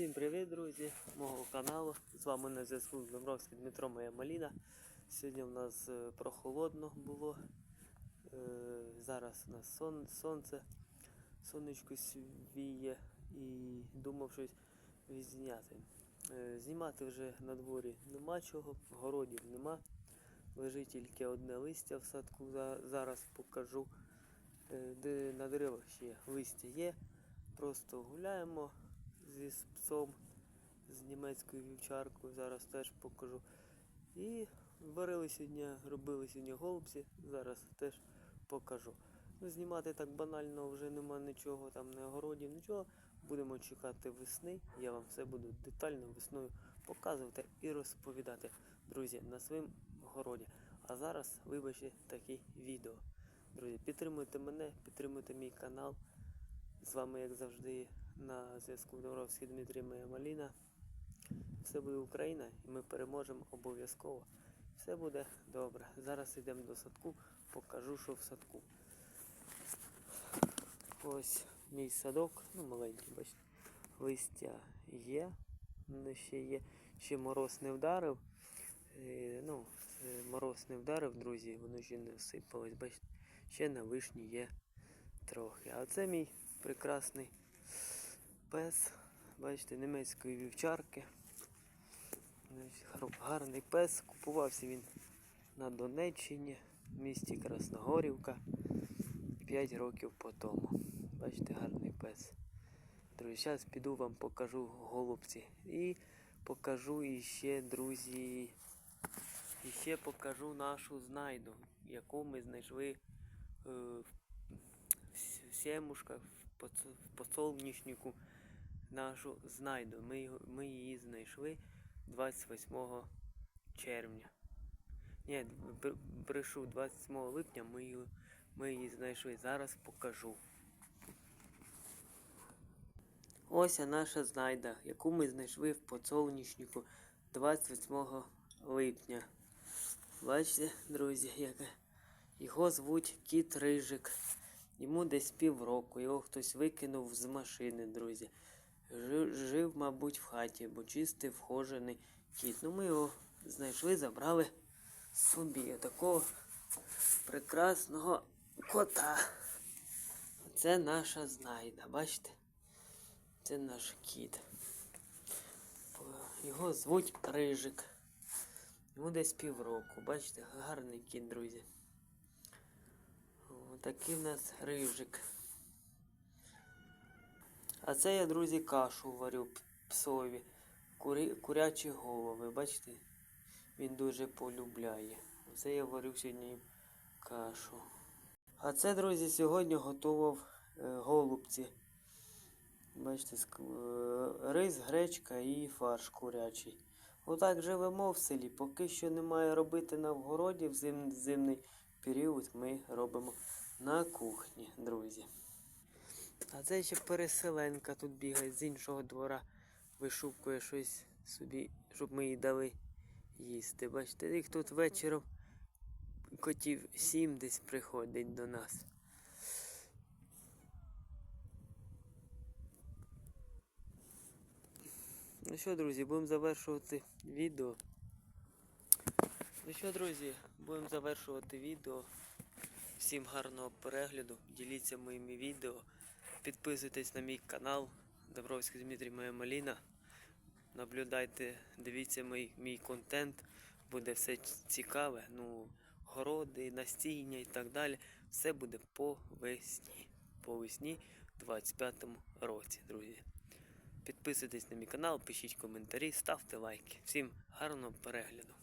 Всім привіт, друзі, мого каналу. З вами на зв'язку Домровський Дмитро Моя Маліна. Сьогодні у нас е, прохолодно було. Е, Зараз у нас сон, сонце, сонечко свіє і думав щось відзняти. Е, Знімати вже на дворі нема чого, городів нема. Лежить тільки одне листя в садку. Зараз покажу. Де на деревах ще листя є. Просто гуляємо зі с- псом, з німецькою вівчаркою, зараз теж покажу. І варили сьогодні, робили сьогодні голубці, зараз теж покажу. Ну, знімати так банально вже нема нічого, там не огородів, нічого. Будемо чекати весни. Я вам все буду детально весною показувати і розповідати, друзі, на своєму городі. А зараз, вибачте, таке відео. Друзі, підтримуйте мене, підтримуйте мій канал. З вами, як завжди, на зв'язку Доровський Дмитрій Моя Маліна. Все буде Україна і ми переможемо обов'язково. Все буде добре. Зараз йдемо до садку, покажу, що в садку. Ось мій садок, ну маленький, бачите. Листя є, ще є, ще мороз не вдарив. Е, ну, е, мороз не вдарив, друзі, воно ще не всипалось, бачите, ще на вишні є трохи. А це мій прекрасний пес, бачите, німецької вівчарки. Гарний пес. Купувався він на Донеччині, в місті Красногорівка 5 років по тому. Бачите, гарний пес. Друзі, зараз піду вам покажу голубці. І покажу іще, друзі, і ще покажу нашу знайду, яку ми знайшли е, в сімушках, в подсолнечнику нашу знайду. Ми, ми її знайшли 28 червня. Ні, бр- брешу 27 липня ми її, ми її знайшли. Зараз покажу. Ось наша знайда, яку ми знайшли в подсолнечнику 28 липня. Бачите, друзі, яке? Його звуть Кіт Рижик. Йому десь півроку. Його хтось викинув з машини, друзі. Жив, мабуть, в хаті, бо чистий вхожений кіт. Ну ми його знайшли, забрали собі такого прекрасного кота. Це наша знайда, бачите? Це наш кіт. Його звуть Рижик. Йому десь півроку. Бачите, гарний кіт, друзі. О, такий в нас рижик. А це я, друзі, кашу варю псові. Курі, курячі голови, бачите? Він дуже полюбляє. Оце я варю сьогодні кашу. А це, друзі, сьогодні готував е, голубці. Бачите, е, рис, гречка і фарш курячий. Отак живемо в селі. Поки що немає робити на вгороді в зим, зимний період ми робимо на кухні, друзі. А це ще переселенка тут бігає з іншого двора, вишукує щось собі, щоб ми їй дали їсти. Бачите, їх тут вечором котів сім десь приходить до нас. Ну що, друзі, будемо завершувати відео. Ну що, друзі, будемо завершувати відео. Всім гарного перегляду. Діліться моїми відео. Підписуйтесь на мій канал Добровський Дмитрій Моя Маліна. Наблюдайте, дивіться мій, мій контент. Буде все цікаве. Ну, городи, настійня і так далі. Все буде по весні. По весні 25-му році, друзі. Підписуйтесь на мій канал, пишіть коментарі, ставте лайки. Всім гарного перегляду.